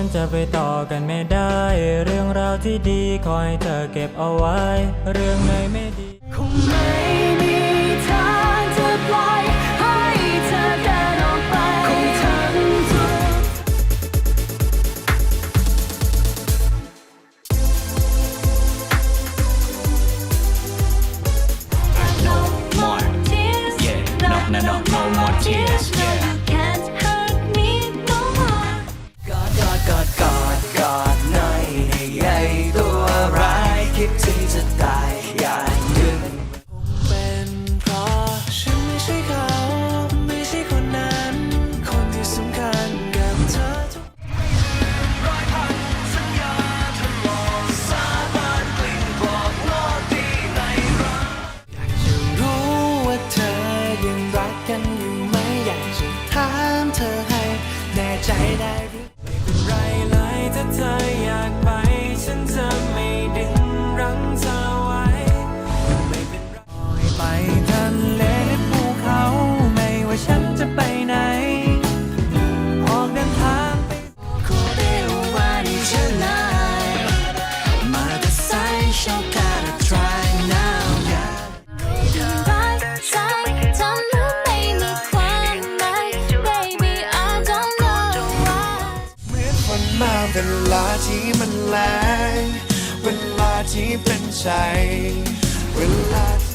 ั้นจะไปต่อกันไม่ได้ เรื่องราวที่ดีคอยเธอเก็บเอาไว้ เรื่องไหนไม่ดี คงไม่มีทางจะปล่อยให้เธอเดินออกไปคงทำทุก no more tears. Yeah, no, no, no, no more tears. ใจได้ เวลาที่มันแรงเวลาที่เป็นใจ เวลา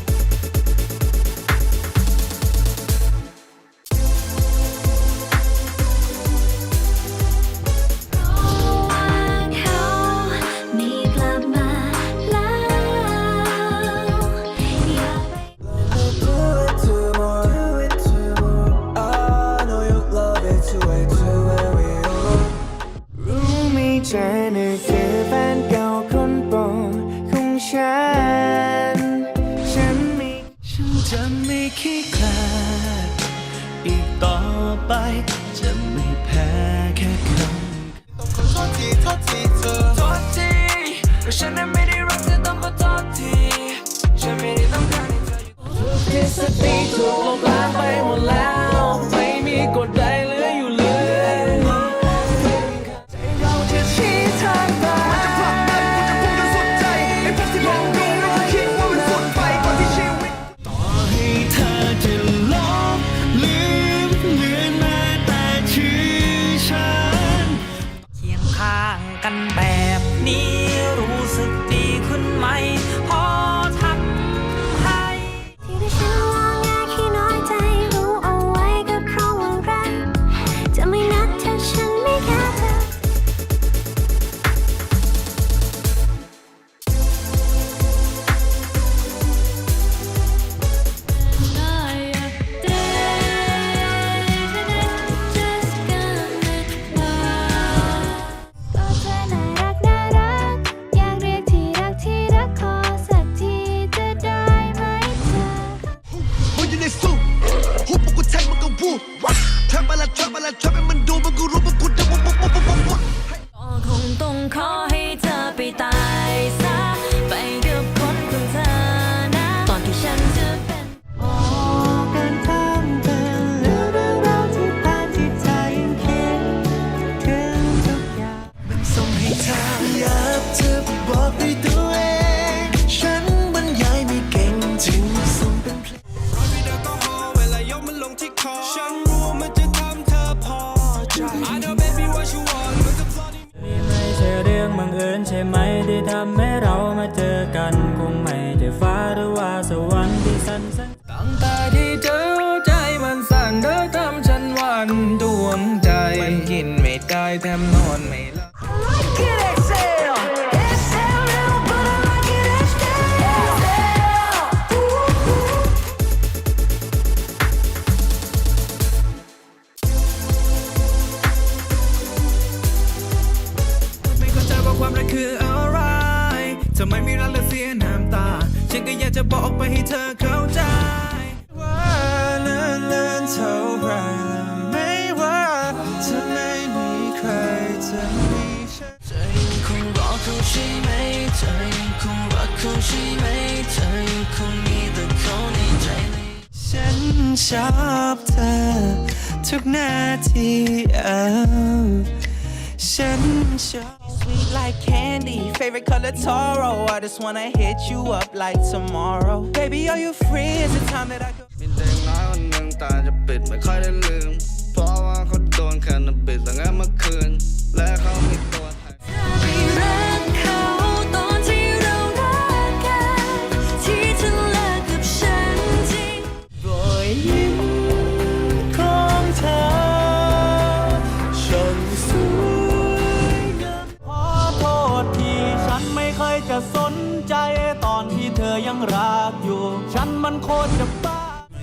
make นี้รู้สึกดี 三三. ชอบเธอ ทุกนาทีเอาฉันชอบ Sweet like candy, favorite color Toro. I just wanna hit you up like tomorrow. Baby, are you free? Is it time that I go? มีแต่น้อยวันหนึ่งตาจะปิดไม่ค่อยได้ลืม เพราะว่าเขาโดนแคนาบิดแต่งั้นเมื่อ มันโคตรจะบ้า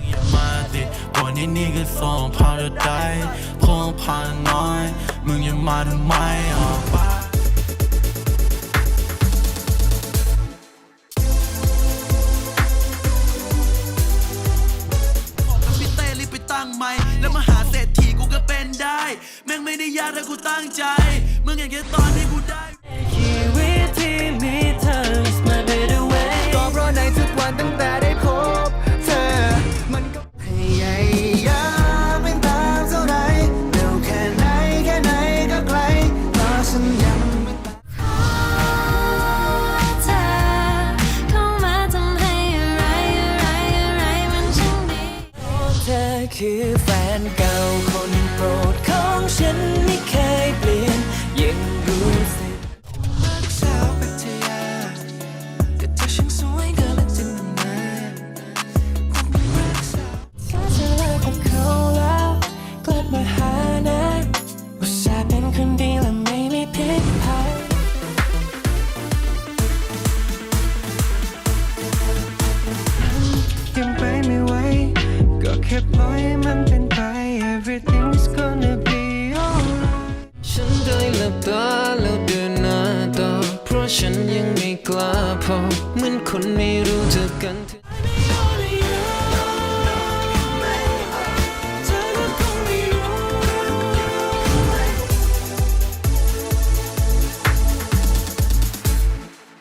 อย่ามาสิวันนี้นี่คือโซนพาราไดพงพาน้อย มึงอย่ามาทำไมอะตั้งไหมแล้วมาหาเศรษฐีกูก็เป็นได้ แม่งไม่ได้ยากถ้ากูตั้งใจ มึงอยากจะตอนให้กูได้ชีวิตที่มี ฉันยังไม่กล้าพอเหมือนคนไม่รู้จักกัน